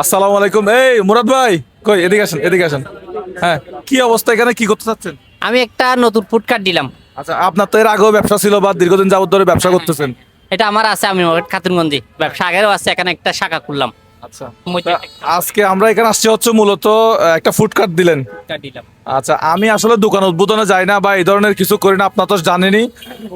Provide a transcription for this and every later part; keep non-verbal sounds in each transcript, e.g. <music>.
আসসালামু আলাইকুম। এই মুরাদ ভাই কই এদিকে আসেন এদিকে আসেন। হ্যাঁ কি অবস্থা এখানে? কি করতে চাচ্ছেন? আমি একটা নতুন দিলাম। আচ্ছা আপনার তো এর আগেও ব্যবসা ছিল বা দীর্ঘদিন যাবত ধরে ব্যবসা করতেছেন। এটা আমার আছে আমি খাতুনগঞ্জে। ব্যবসা আগেরও আছে এখানে একটা শাখা খুললাম। আচ্ছা আজকে আমরা এখানে আসছি হচ্ছে মূলত একটা ফুড কার্ট দিলেন। আচ্ছা আমি আসলে দোকান উদ্বোধনে যাই না বা এই ধরনের কিছু করি না আপনার তো জানেনই।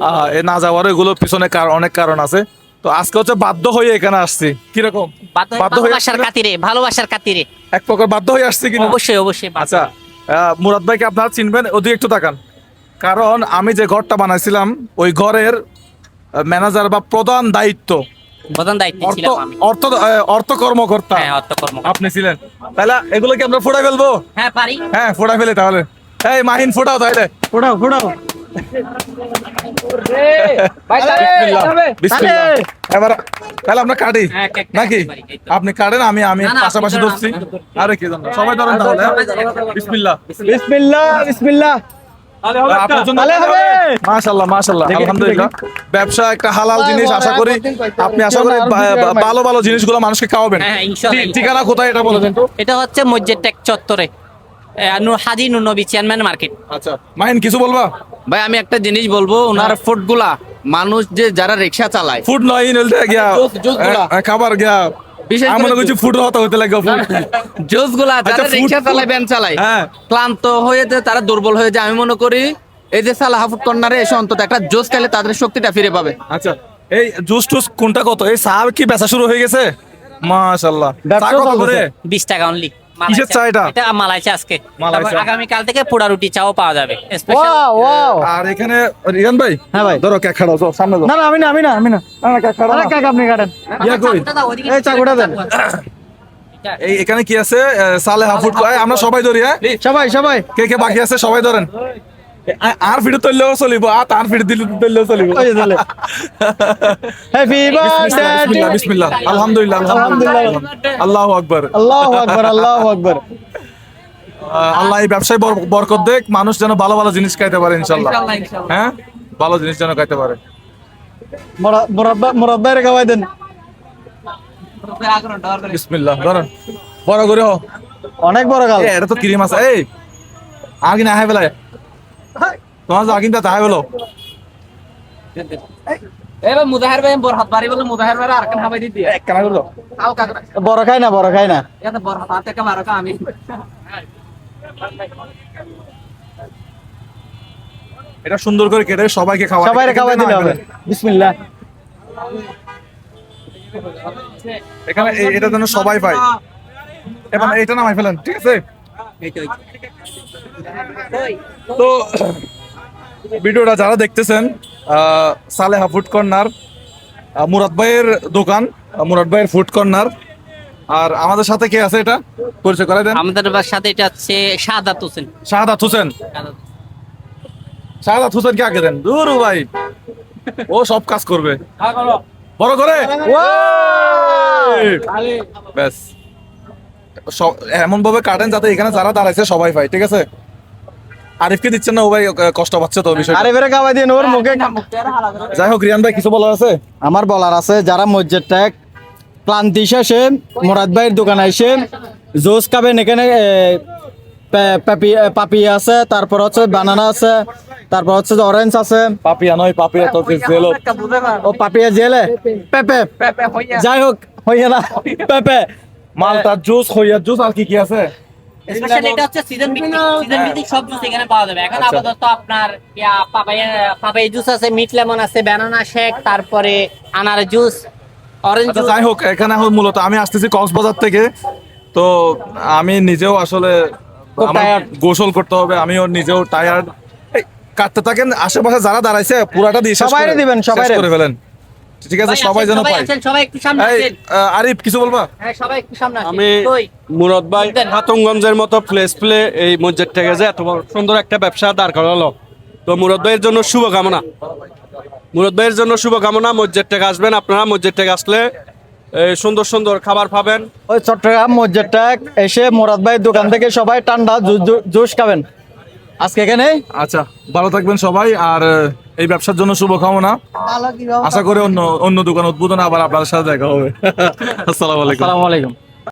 আহ, না যাওয়ার এগুলো পিছনে অনেক কারণ আছে। তো আজকে হচ্ছে বাধ্য হয়ে এখানে আসছি। কীরকম? বাধ্য- হয়ে ভালোবাসার খাতিরে এক প্রকার বাধ্য হয়ে আসছি কিনা? অবশ্যই অবশ্যই আচ্ছা মুরাদ ভাইকে আপনারা চিনবেন ওদিকে একটু তাকান। কারণ আমি যে ঘরটা বানাইছিলাম ওই ঘরের ম্যানেজার বা প্রধান দায়িত্ব। প্রধান দায়িত্ব অর্থ ছিলাম আমি। অর্থ অর্থ কর্মকর্তা হ্যাঁ অর্থ কর্ম আপনি ছিলেন। তাহলে এগুলো কি আমরা ফোটাই ফেলব? হ্যাঁ পারি। হ্যাঁ ফোটাই ফেলে তাহলে। এই মাহিন ফোটাও তাহলে। ফোটাও ফোটাও। এবার তাহলে আমরা কাটি। নাকি? কাটতে পারি, এই তো। আপনি কাটেন আমি আমি না, না, পাশাপাশি ধরছি। আরে কি জানো সবাই ধরেন তাহলে? বিসমিল্লাহ। বিসমিল্লাহ বিসমিল্লাহ। আপনার জন্য তাহলে হবে। মাশাআল্লাহ মাশাআল্লাহ দেখি, আলহামদুলিল্লাহ। ব্যবসা একটা হালাল জিনিস আশা করি আপনি আশা করি ভালো ভালো জিনিসগুলো মানুষকে খাওয়াবেন। হ্যাঁ, হ্যাঁ, ঠিকানা কোথায় এটা বলে দেন এটা হচ্ছে মসজিদ টেক চত্বরে হাজি নবী চেয়ারম্যান মার্কেট। আচ্ছা। মাহিন কিছু বলবা? ভাই আমি একটা জিনিস বলব ওনার ফুডগুলা মানুষ যে যারা রিক্সা চালায় ফুড নয় নলতে গিয়া। এ, খাবার গিয়া। বিশেষ করে আমি করছি ফুড হতে হতে লাগে ফুড <laughs> গুলা আচ্ছা, যারা রিক্সা চালায় হ্যাঁ। ক্লান্ত হয়ে তারা দুর্বল হয়ে যায় আমি মনে করি এই যে সালাহা ফুড কর্নারে এসে অন্তত একটা জোস খাইলে তাদের শক্তিটা ফিরে পাবে। আচ্ছা এই জুস টুস কোনটা কত? এই কি বেচা শুরু হয়ে গেছে। করে? বিশ টাকা অনলি কিসের চা এটা? এটা মালাই চা আজকে। মালাই আগামী কাল থেকে পোড়া রুটি চাও পাওয়া যাবে। স্পেশাল ওয়াও ওয়াও আর এখানে রিয়ান ভাই হ্যাঁ ভাই। ধরো কেক খাড়াও যাও, সামনে যাও। না না আমি না আমি না আমি না। না, না, কেক খাড়াও না। কেক আপনি কাটেন। ইয়া কই? এই চাকুটা দেন। এই এখানে কি আছে? সালে হাফুট আমরা সবাই ধরি হ্যাঁ? সবাই সবাই। কে কে বাকি আছে? সবাই ধরেন। আর ফিরে তুললেও চলিব আর তার ফিরে দিলে তুললেও চলিব। ওই যে তাহলে হ্যাপি বার্থডে বিসমিল্লাহ বিসমিল্লাহ আলহামদুলিল্লাহ আলহামদুলিল্লাহ। আল্লাহু আকবার। আল্লাহু আকবার আল্লাহু আকবার। আল্লাহ এই ব্যবসায় বরকত দেখ মানুষ যেন ভালো ভালো জিনিস খাইতে পারে ইনশাল্লাহ হ্যাঁ? ভালো জিনিস যেন খাইতে পারে। মুরাব্বা মুরাব্বা রে খাওয়াই দেন। বিসমিল্লাহ ধরেন। বড় করে অনেক বড় গাল। এ, এটা তো ক্রিম আছে। এই আগিন আহে বেলায়। তোমার তাহাই বলো এবার মুজাহের ভাই বড় হাত বাড়ি বলে মুজাহের ভাই আর কেন হাবাই কেন করল আও কাকা বড় খাই না বড় খাই না। এটা বড় হাত মারো কা আমি। এটা সুন্দর করে কেটে সবাইকে খাওয়া সবাই রে খাওয়াই দিলে হবে। বিসমিল্লাহ। এখানে এটা যেন সবাই পায়। এবার এটা নামাই ফেলেন ঠিক আছে? তো ভিডিওটা যারা দেখতেছেন সালেহা ফুড কর্নার মুরাদ ভাইয়ের দোকান মুরাদ ভাইয়ের ফুড কর্নার আর আমাদের সাথে কে আছে এটা? পরিচয় করে দেন। আমাদের সাথে এটা হচ্ছে শাহাদাত হোসেন। শাহাদাত হোসেন? শাহাদাত শাহাদাত হোসেন কে আগে দেন। দূর ভাই। ও সব কাজ করবে। বড় করে? ব্যাস এমন ভাবে কাটেন যাতে এখানে যারা দাঁড়াইছে সবাই পায় ঠিক আছে? আরিফকে দিচ্ছেন না? ও ভাই কষ্ট পাচ্ছে তো বিষয় আরে বেরে খাওয়াই দিন ওর মুখে যাই হোক রিয়ান ভাই কিছু বলার আছে? আমার বলার আছে যারা মসজিদটা ক্লান্তি শেষে মুরাদ ভাইয়ের দোকানে এসে জুস খাবেন এখানে পেপি- আছে তারপর হচ্ছে বানানা আছে তারপর হচ্ছে অরেঞ্জ আছে। পাপিয়া নয় পাপিয়া তো জেলো। ও পাপিয়া জেলে? পেপে। যাই হোক হইয়া না পেপে। মালটা জুস খইয়ার জুস আর কি কি আছে? স্পেশাল এটা হচ্ছে সিজন ভিত্তিক সিজন ভিত্তিক সব জুস এখানে পাওয়া যাবে। এখন আচ্ছা। আপাতত আপনার জুস আছে মিট লেমন আছে ব্যানানা শেক তারপরে আনার জুস অরেঞ্জ জুস যাই হোক এখানে মূলত আমি আসতেছি কক্সবাজার থেকে। তো আমি নিজেও আসলে আমার গোসল করতে হবে আমিও নিজেও টায়ার্ড কাটতে থাকেন আশেপাশে যারা দাঁড়াইছে পুরাটা দিয়ে সবাই দিবেন, সবাই। করে ফেলেন। ঠিক আছে সবাই যেন পায়। সবাই একটু সামনে আসেন। আরিফ কিছু বলবা? হ্যাঁ সবাই একটু সামনে আসেন। আমি? মুরদ ভাই হাতঙ্গঞ্জের মতো প্লেস প্লে এই মসজিদ থেকে যে এত বড় সুন্দর একটা ব্যবসা দাঁড় করালো। তো মুরদ ভাইয়ের জন্য শুভকামনা। মুরদ ভাইয়ের জন্য শুভকামনা। মসজিদ থেকে আসবেন আপনারা মসজিদ থেকে আসলে এই সুন্দর সুন্দর খাবার পাবেন। ওই চট্টগ্রাম মসজিদটা এসে মুরাদ ভাইয়ের দোকান থেকে সবাই ঠান্ডা জুস খাবেন। আজকে এখানে? আচ্ছা ভালো থাকবেন সবাই আর এই ব্যবসার জন্য শুভকামনা। আশা করি অন্য অন্য দোকান উদ্বোধন আবার আপনার সাথে দেখা হবে। <laughs> আসসালামু আলাইকুম। আসসালামু আলাইকুম।